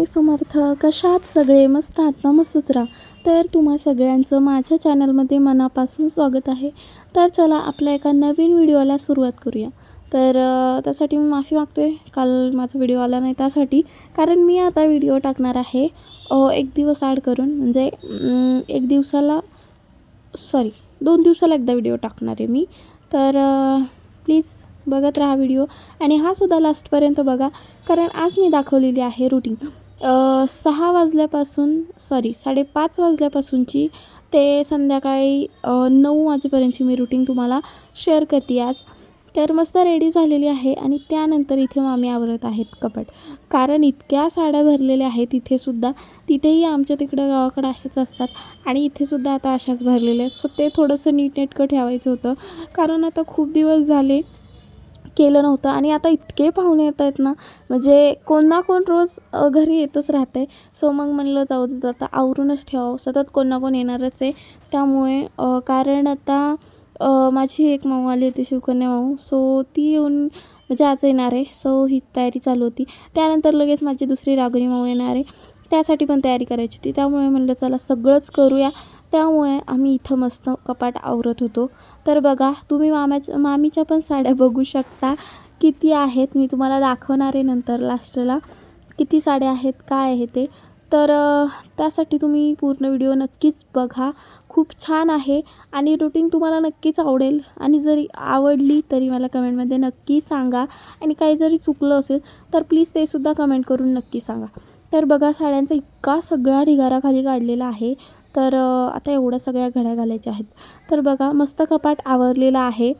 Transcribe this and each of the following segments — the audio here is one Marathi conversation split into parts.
स्वामी समर्थ कशात सगळे मस्त आत्मा ना मस्तच राहा तर तुम्हा सगळ्यांचं माझ्या चॅनलमध्ये मनापासून स्वागत आहे. तर चला आपल्या एका नवीन व्हिडिओला सुरुवात करूया. तर त्यासाठी मी माफी मागते काल माझा व्हिडिओ आला नाही त्यासाठी. कारण मी आता व्हिडिओ टाकणार आहे एक दिवस आड करून. म्हणजे एक दिवसाला सॉरी दोन दिवसाला एकदा व्हिडिओ टाकणार आहे मी. तर प्लीज बघत राहा व्हिडिओ. आणि हा सुद्धा लास्टपर्यंत बघा. कारण आज मी दाखवलेली आहे रुटीन. सहा वाजल्यापासून सॉरी साडेपाच वाजल्यापासूनची ते संध्याकाळी नऊ वाजेपर्यंतची मी रुटीन तुम्हाला शेअर करते आज. तर मस्त रेडी झालेली आहे आणि त्यानंतर इथे मामी आवरत आहेत कपाट. कारण इतक्या साड्या भरलेल्या आहेत इथेसुद्धा तिथेही आमच्या तिकडं गावाकडं अशाच असतात आणि इथेसुद्धा आता अशाच भरलेल्या आहेत. सो ते थोडंसं नीटनेटकं ठेवायचं होतं. कारण आता खूप दिवस झाले केलं नव्हतं. आणि आता इतके पाहुणे येत आहेत ना म्हणजे कोण ना कोण रोज घरी येतच राहते आहे सो मग म्हणलं जाऊ दे आता आवरूनच ठेवावं. सतत कोण ना कोण येणारच आहे. त्यामुळे कारण आता माझी एक माऊ आली होती शिवकन्या माऊ. सो ती येऊन म्हणजे आज येणार आहे. सो ही तयारी चालू होती. त्यानंतर लगेच माझी दुसरी रागणी माऊ येणार आहे. त्यासाठी पण तयारी करायची होती. त्यामुळे म्हणलं चला सगळंच करूया. त्यामुळे आम्ही इथं मस्त कपाट आवरत होतो. तर बघा तुम्ही मामाच्या मामीच्या पण साड्या बघू शकता. किती आहेत मी तुम्हाला दाखवणार आहे नंतर लास्टला. किती साड्या आहेत काय आहे ते. तर त्यासाठी तुम्ही पूर्ण व्हिडिओ नक्कीच बघा. खूप छान आहे आणि रुटीन तुम्हाला नक्कीच आवडेल. आणि जरी आवडली तरी मला कमेंटमध्ये नक्की सांगा. आणि काही जरी चुकलं असेल तर प्लीज ते सुद्धा कमेंट करून नक्की सांगा. तर बघा साड्यांचा इतका सगळा ढिगारा खाली काढलेला आहे. तर आता एवढ्या सगळ्या घड्या घालायच्या आहेत. तर बघा मस्त कपाट आवरलेलं आहे.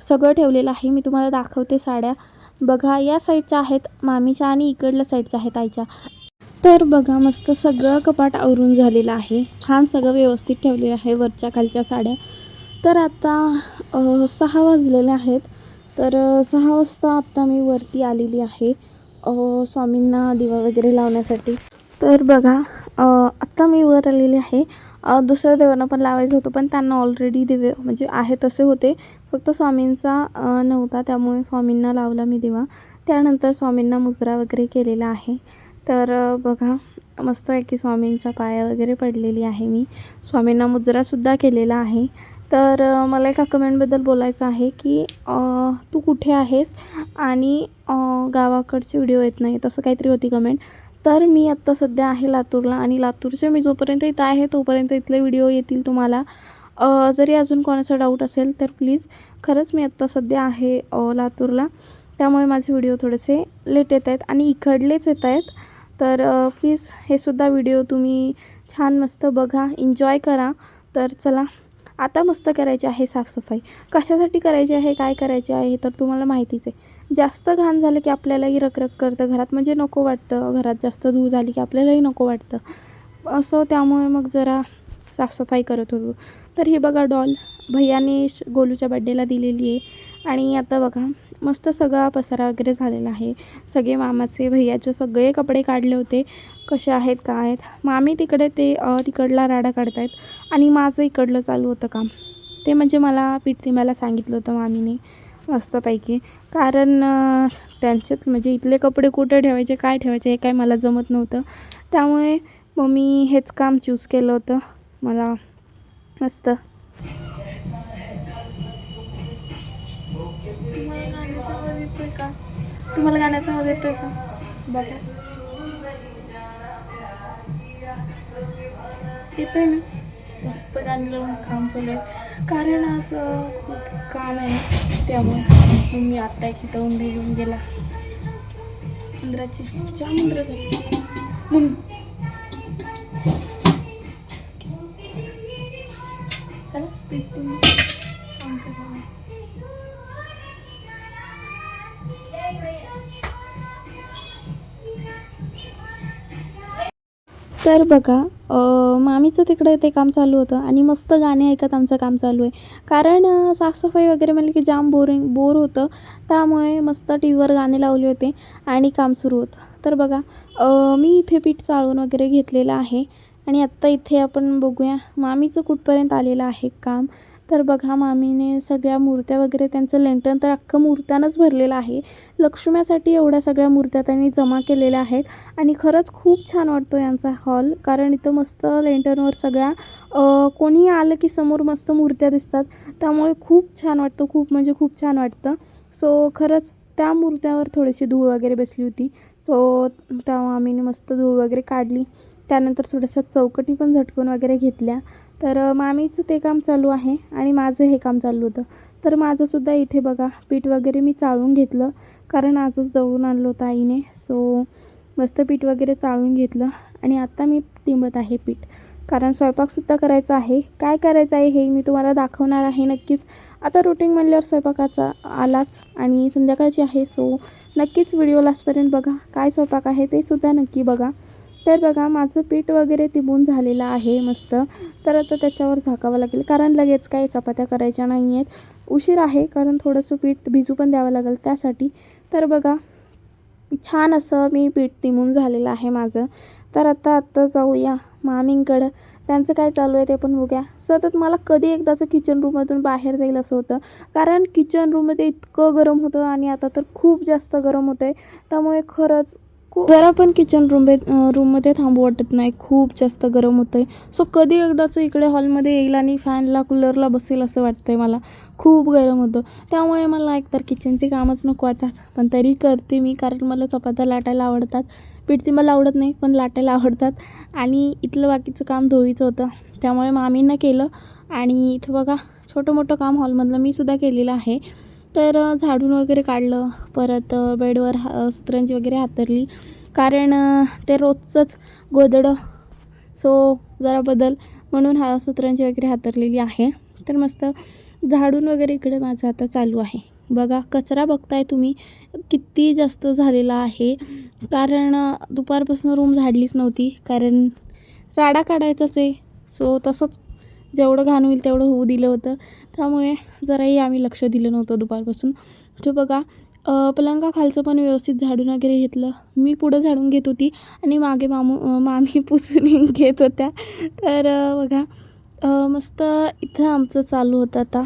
सगळं ठेवलेलं आहे. मी तुम्हाला दाखवते साड्या. बघा या साईडच्या आहेत मामीच्या आणि इकडल्या साईडच्या आहेत आईच्या. तर बघा मस्त सगळं कपाट आवरून झालेलं आहे. छान सगळं व्यवस्थित ठेवलेलं आहे वरच्या खालच्या साड्या. तर आता सहा वाजलेले आहेत. तर सहा वाजता आत्ता मी वरती आलेली आहे स्वामींना दिवा वगैरे लावण्यासाठी. तर बघा आत्ता मी वर आलेली आहे. दुसऱ्या देवांना पण लावायचं होतं पण त्यांना ऑलरेडी दिवे म्हणजे आहे तसे होते. फक्त स्वामींचा नव्हता त्यामुळे स्वामींना लावला मी दिवा. त्यानंतर स्वामींना मुजरा वगैरे केलेला आहे. तर बघा मस्त आहे की स्वामींचा पाया वगैरे पडलेली आहे मी. स्वामींना मुजरासुद्धा केलेला आहे. तर मला एका कमेंटबद्दल बोलायचं आहे की तू कुठे आहेस? आणि गावाकडचे व्हिडिओ येत नाही. तसं काहीतरी होती कमेंट तर मी आत्ता सध्या आहे लातूरला आणि लातूरचे मी जोपर्यंत इथं आहे तोपर्यंत इथले व्हिडिओ येतील तुम्हाला. जरी अजून कोणाचा डाऊट असेल तर प्लीज खरंच मी आत्ता सध्या आहे लातूरला. त्यामुळे माझे व्हिडिओ थोडेसे लेट येत आहेत आणि इकडलेच येत आहेत. तर प्लीज हे सुद्धा व्हिडिओ तुम्ही छान मस्त बघा एन्जॉय करा. तर चला आता मस्त करायची आहे साफसफाई. कशासाठी करायची आहे काय करायचे आहे तर तुम्हाला माहितीच आहे. जास्त घाण झालं की आपल्यालाही रखरख करतं घरात. म्हणजे नको वाटतं. घरात जास्त धूळ झाली की आपल्यालाही नको वाटतं. असं त्यामुळे मग जरा साफसफाई करत होतो. तर हे बघा डॉल. भैयाने श- गोलूच्या बड्डेला दिलेली आहे. आणि आता बघा मस्त सगळा पसारा वगैरे झालेला आहे. सगळे मामाचे भैयाचे सगळे कपडे काढले होते. कसे आहेत काय आहेत? मामी तिकडे ते तिकडला राडा काढतायत आणि माझं इकडलं चालू होतं काम. ते म्हणजे मला पिठती मला सांगितलं होतं मामीने मस्तपैकी. कारण त्यांच्यात म्हणजे इथले कपडे कुठे ठेवायचे काय ठेवायचे हे काय मला जमत नव्हतं. त्यामुळे मग मी हेच काम चूज केलं होतं. मला मस्त तुम्हाला गाण्याचा आवाज येतोय का? बघा. येतोय ना? मस्त गाणी लावून काम चालू आहे कारण आज खूप काम आहे त्यामुळे मी आत्ता एक इथं उंदी घेऊन गेला. उंदराची चहा उंदरं झाली म्हणून तर बघा मामीचं तिकडे ते काम चालू होतं आणि मस्त गाणे ऐकत आमचं काम चालू आहे. कारण साफसफाई वगैरे म्हणलं की जाम बोरिंग बोर होतं. त्यामुळे मस्त टी व्हीवर गाणे लावले होते आणि काम सुरू होतं. तर बघा मी इथे पीठ चाळून वगैरे घेतलेलं आहे आणि आत्ता इथे आपण बघूया मामीचं कुठपर्यंत आलेलं आहे काम. तर बघा मामीने सगळ्या मूर्त्या वगैरे त्यांचं लेंटन तर अख्खं मूर्त्यानंच भरलेलं आहे. लक्ष्म्यासाठी एवढ्या सगळ्या मूर्त्या त्यांनी जमा केलेल्या आहेत. आणि खरंच खूप छान वाटतो यांचा हॉल कारण इथं मस्त लेंटनवर सगळ्या कोणी आलं की समोर मस्त मूर्त्या दिसतात. त्यामुळे खूप छान वाटतं खूप म्हणजे खूप छान वाटतं. सो खरंच त्या मूर्त्यावर थोडीशी धूळ वगैरे बसली होती. सो त्या मामीने मस्त धूळ वगैरे काढली. त्यानंतर थोडंसं चौकटी पण झटकून वगैरे घेतल्या. तर मामीचं ते काम चालू आहे आणि माझं हे काम चालू होतं. तर माझंसुद्धा इथे बघा पीठ वगैरे मी चाळून घेतलं. कारण आजच दळून आणलं होतं आईने. सो मस्त पीठ वगैरे चाळून घेतलं आणि आत्ता मी तिंबत आहे पीठ. कारण स्वयंपाकसुद्धा करायचा आहे. काय करायचं आहे हे मी तुम्हाला दाखवणार आहे नक्कीच. आता रुटीन म्हणल्यावर स्वयंपाकाचा आलाच आणि संध्याकाळची आहे. सो नक्कीच व्हिडिओ लास्टपर्यंत बघा. काय स्वयंपाक आहे ते सुद्धा नक्की बघा. तर बघा माझं पीठ वगैरे तिबून झालेलं आहे मस्त. तर आता त्याच्यावर झाकावं लागेल कारण लगेच काही चपात्या करायच्या नाही आहेत उशीर आहे कारण थोडंसं पीठ भिजू पण द्यावं लागेल त्यासाठी. तर बघा छान असं मी पीठ तिमून झालेलं आहे माझं. तर आता आत्ता जाऊया मामींकडं. त्यांचं काय चालू आहे ते पण बघूया. सतत मला कधी एकदाचं किचन रूममधून बाहेर जाईल असं होतं. कारण किचन रूममध्ये इतकं गरम होतं आणि आता तर खूप जास्त गरम होतं आहे त्यामुळे खरंच जरा पण किचन रूम रूममध्ये थांबू वाटत नाही. खूप जास्त गरम होतं आहे सो कधी एकदाचं इकडे हॉलमध्ये येईल आणि फॅनला कूलरला बसेल असं वाटतं आहे मला. खूप गरम होतं. त्यामुळे मला एकतर किचनचे कामच नको वाटतात. पण तरी करते मी कारण मला चपात्या लाटायला आवडतात. पीठ मला आवडत नाही पण लाटायला आवडतात. आणि इथलं बाकीचं काम धोळीचं होतं. त्यामुळे मामींना केलं. आणि इथं बघा छोटं मोठं काम हॉलमधलं मी सुद्धा केलेलं आहे. तर झाडून वगैरे काढलं. परत बेडवर हा- सुत्रांची वगैरे हातरली. कारण ते रोजचंच गोदडं सो जरा बदल म्हणून हा सुत्रांची वगैरे हातरलेली आहे. तर मस्त झाडून वगैरे इकडे माझं आता चालू आहे. बघा कचरा बघताय तुम्ही. किती जास्त झालेला आहे. कारण दुपारपासून रूम झाडलीच नव्हती. कारण राडा काढायचाच आहे. सो तसंच जेवढं घाण होईल तेवढं होऊ दिलं होतं. त्यामुळे जराही आम्ही लक्ष दिलं नव्हतं दुपारपासून. तो बघा पलंगाखालचं पण व्यवस्थित झाडून वगैरे घेतलं. मी पुढं झाडून घेत होती आणि मागे मामू मामी पुसून घेत होत्या. तर बघा मस्त इथं आमचं चालू होतं आता.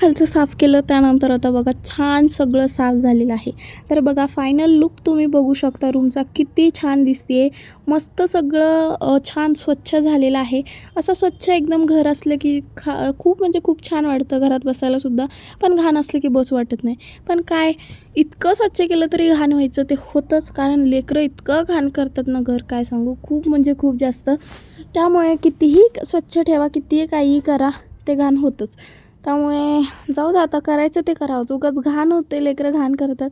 खालचं साफ केलं त्यानंतर आता बघा छान सगळं साफ झालेलं आहे. तर बघा फायनल लुक तुम्ही बघू शकता. रूमचा किती छान दिसते मस्त सगळं छान स्वच्छ झालेलं आहे. असं स्वच्छ एकदम घर असलं की खा खूप म्हणजे खूप छान वाटतं घरात बसायलासुद्धा पण घाण असलं की बस वाटत नाही. पण काय इतकं स्वच्छ केलं तरी घाण व्हायचं ते होतंच. कारण लेकरं इतकं घाण करतात ना घर काय सांगू? खूप म्हणजे खूप जास्त. त्यामुळे कितीही स्वच्छ ठेवा कितीही काहीही करा ते घाण होतंच. त्यामुळे जाऊ दे आता करायचं ते करावं. उगाच घाण होते लेकरं घाण करतात.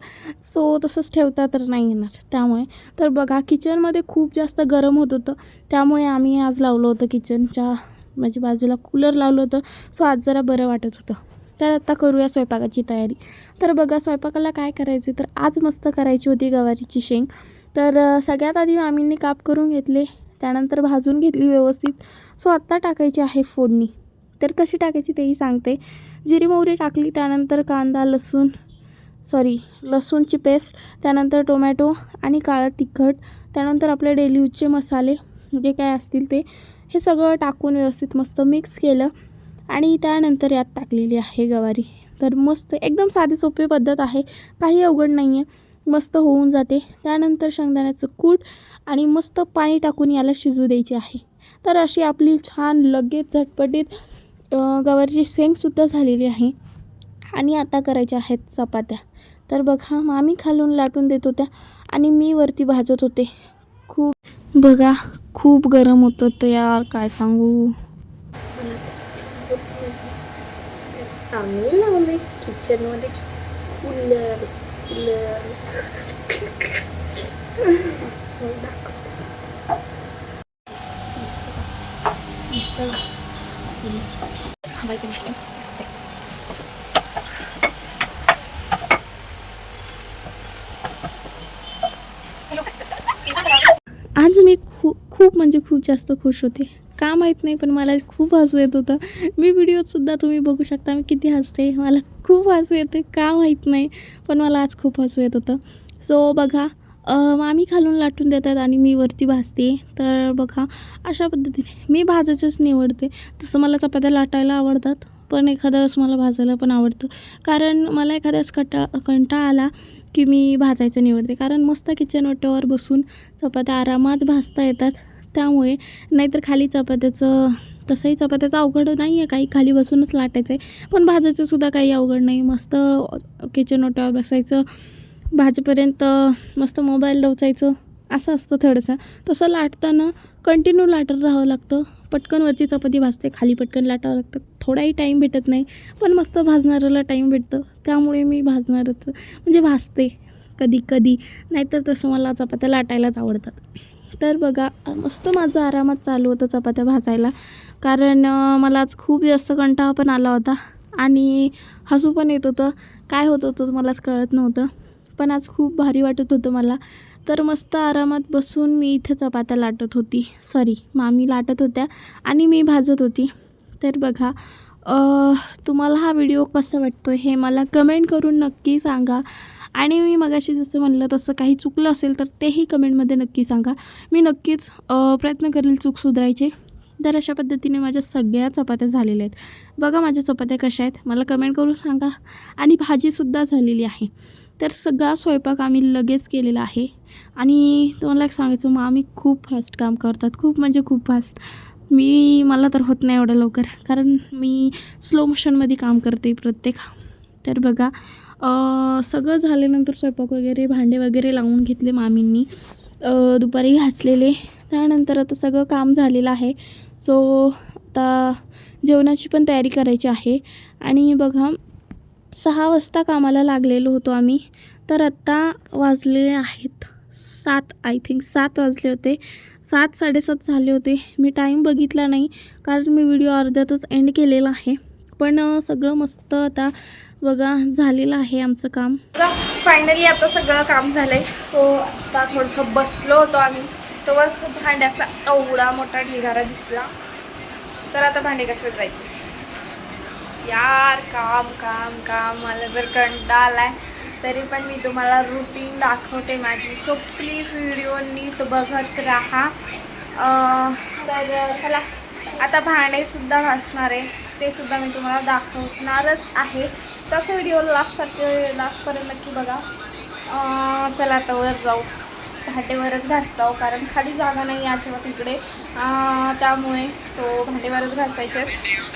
सो तसंच ठेवता तर नाही येणार. त्यामुळे तर बघा किचनमध्ये खूप जास्त गरम होत होतं. त्यामुळे आम्ही आज लावलं होतं किचनच्या म्हणजे बाजूला कूलर लावलं होतं. सो आज जरा बरं वाटत होतं. तर आता करूया स्वयंपाकाची तयारी. तर बघा स्वयंपाकाला काय करायचे? तर आज मस्त करायची होती गवारीची शेंग. तर सगळ्यात आधी मामींनी काप करून घेतले. त्यानंतर भाजून घेतली व्यवस्थित. सो आत्ता टाकायची आहे फोडणी. तर कशी टाकायची तेही सांगते. जिरी मोहरी टाकली त्यानंतर कांदा लसूण सॉरी लसूणची पेस्ट त्यानंतर टोमॅटो आणि काळं तिखट त्यानंतर आपले डेली यूजचे मसाले जे काय असतील ते हे सगळं टाकून व्यवस्थित मस्त मिक्स केलं आणि त्यानंतर यात टाकलेली आहे गवारी. तर मस्त एकदम साधी सोपी पद्धत आहे काही अवघड नाही आहे मस्त होऊन जाते. त्यानंतर शेंगदाण्याचं कूट आणि मस्त पाणी टाकून याला शिजू द्यायचे आहे. तर अशी आपली छान लगेच झटपटीत गवारीची शेंगसुद्धा झालेली आहे. आणि आता करायच्या आहेत चपात्या. तर बघा मामी खालून लाटून देत होत्या आणि मी वरती भाजत होते. खूप बघा खूप गरम होतं तर यार काय सांगू? आम्ही लावले किचनमध्ये कूलर कूलर आज मी खूप खूप म्हणजे खूप जास्त खुश होते. का माहीत नाही पण मला खूप हसू येत होतं. मी व्हिडिओतसुद्धा तुम्ही बघू शकता. मी किती हसते मला खूप हसू येते. का माहीत नाही पण मला आज खूप हसू येत होतं. सो बघा मामी खालून लाटून देतात आणि मी वरती भाजते तर बघा अशा पद्धतीने मी भाजायचंच निवडते. तसं मला चपात्या लाटायला आवडतात पण एखाद्या वेळेस मला भाजायला पण आवडतं. कारण मला एखाद्या वेळेस कटा कंटाळा आला की मी भाजायचं निवडते. कारण मस्त किचन ओट्यावर बसून चपात्या आरामात भाजता येतात. त्यामुळे नाहीतर खाली चपात्याचं तसंही चपात्याचं अवघड नाही आहे काही खाली बसूनच लाटायचं आहे पण भाजायचं सुद्धा काही अवघड नाही. मस्त किचन ओट्यावर बसायचं. भाजीपर्यंत मस्त मोबाईल डोचायचं असं असतं थोडंसं. तसं लाटताना कंटिन्यू लाटत राहावं लागतं. पटकन वरची चपाती भाजते खाली पटकन लाटावं लागतं. थोडाही टाईम भेटत नाही पण मस्त भाजणाऱ्याला टाईम भेटतं. त्यामुळे मी भाजणारच म्हणजे भाजते कधी कधी. नाहीतर तसं मला चपात्या लाटायलाच आवडतात. तर बघा मस्त माझं आरामात चालू होतं चपात्या भाजायला. कारण मला आज खूप जास्त कंटाळा पण आला होता. आणि हसू पण येत होतं. काय होत होतं मलाच कळत नव्हतं. पण आज खूप भारी वाटत होतं मला. तर मस्त आरामात बसून मी इथे चपात्या लाटत होती. सॉरी मामी लाटत होत्या आणि मी भाजत होती. तर बघा तुम्हाला हा व्हिडिओ कसा वाटतो हे मला कमेंट करून नक्की सांगा. आणि मी मगाशी जसं म्हणलं तसं काही चुकलं असेल तर तेही कमेंटमध्ये नक्की सांगा. मी नक्कीच प्रयत्न करेल चूक सुधारायचे. तर अशा पद्धतीने माझ्या सगळ्या चपात्या झालेल्या आहेत. बघा माझ्या चपात्या कशा आहेत. मला कमेंट करून सांगा. आणि भाजीसुद्धा झालेली आहे. तर सगळा स्वयंपाक आम्ही लगेच केलेला आहे. आणि तुम्हाला एक सांगायचं मग आम्ही खूप फास्ट काम करतात. खूप म्हणजे खूप फास्ट मी मला तर होत नाही एवढं लवकर. कारण मी स्लो मोशनमध्ये काम करते प्रत्येक. तर बघा सगळं झाल्यानंतर स्वयंपाक वगैरे भांडे वगैरे लावून घेतले मामींनी. दुपारी घासलेले. त्यानंतर आता सगळं काम झालेलं आहे. सो आता जेवणाची पण तयारी करायची आहे. आणि बघा सहा वाजता कामाला लागलेलो होतो आम्ही. तर आत्ता वाजलेले आहेत सात आय थिंक सात वाजले होते. सात साडेसात झाले होते. मी टाईम बघितला नाही कारण मी व्हिडिओ अर्ध्यातच एंड केलेला आहे. पण सगळं मस्त आता बघा झालेलं आहे आमचं काम. फायनली आता सगळं काम झालं आहे सो आता थोडंसं बसलो होतो आम्ही. तेव्हाच भांड्याचा एवढा मोठा ढिगारा दिसला. तर आता भांडे कसं जायचं. यार काम काम काम मला जर कंटाळा आहे तरी पण मी तुम्हाला रुटीन दाखवते माझी. सो प्लीज व्हिडिओ नीट बघत राहा. तर चला. आता भांडेसुद्धा घासणार आहे. ते सुद्धा मी तुम्हाला दाखवणारच आहे. तसं व्हिडिओ लास्टसाठी लास्टपर्यंत नक्की बघा. चला आता वर जाऊ. भांडेवरच घासताव कारण खाली जागा नाही याच्यावर तिकडे त्यामुळे सो भांडेवरच घासायचे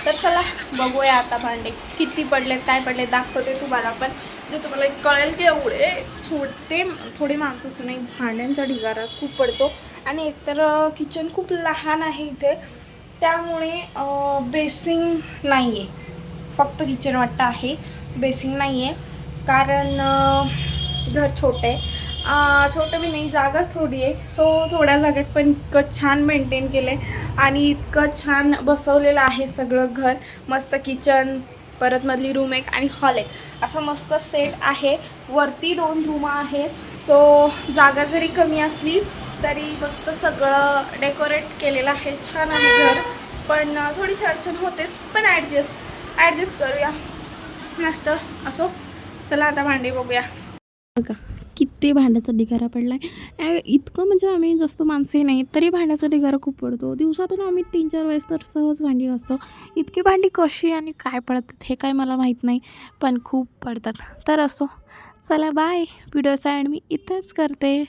तर चला बघूया आता भांडे. किती पडलेत काय पडले दाखवते तुम्हाला पण. जे तुम्हाला कळेल की एवढे छोटे थोडे माणसं असून नाही भांड्यांचा ढिगारा खूप पडतो. आणि एकतर किचन खूप लहान आहे इथे. त्यामुळे बेसिंग नाही आहे फक्त किचन वाटतं आहे. बेसिंग नाही आहे कारण घर छोटं आहे. छोटं मी नाही जागा थोडी आहे. सो थोड्या जागेत पण इतकं छान मेंटेन केलं आहे आणि इतकं छान बसवलेलं आहे सगळं घर. मस्त किचन परत मधली रूम एक आणि हॉल एक. असा मस्त सेट आहे. वरती दोन रूम आहेत. सो जागा जरी कमी असली तरी मस्त सगळं डेकोरेट केलेलं आहे. छान आहे घर. पण थोडीशी अडचण होतेच. पण ॲडजस्ट ॲडजस्ट करूया. मस्त. असो. चला आता भांडी बघूया. बघा. किती भांड्याचा ढिगारा पडला आहे इतकं म्हणजे आम्ही जास्त माणसे नाही तरी भांड्याचा ढिगारा खूप पडतो. दिवसातून आम्ही तीन चार वेळेस तर सहज भांडी घासतो. इतकी भांडी कशी आणि काय पडतात हे काय मला माहीत नाही पण खूप पडतात. तर असो. चला बाय व्हिडिओचा एंड मी इथंच करते.